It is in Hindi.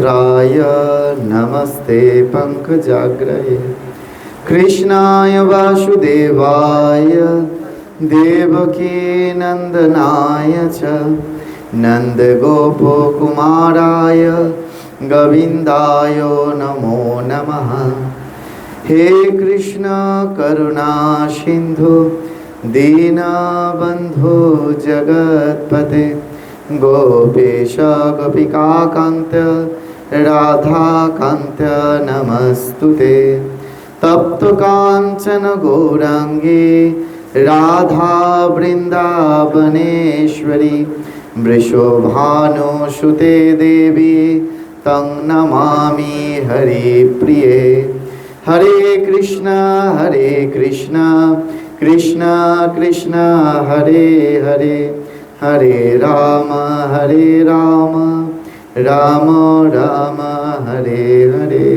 नेत्राय नमस्ते पङ्कजाग्रये कृष्णाय वासुदेवाय, देवकीनन्दनाय च, नन्दगोपकुमाराय, गोविन्दाय नमो नमः। हे कृष्ण करुणा सिन्धु, दीनबन्धु जगत्पते, गोपेश गोपिकान्त राधाकान्त नमस्तु ते तप्तकाञ्चन राधा वृन्दावनेश्वरी वृषभानुसुते देवी, तं नमामि हरिप्रिये हरे कृष्ण हरे कृष्ण कृष्ण कृष्ण, हरे हरे। हरे राम हरे राम। राम राम हरे हरे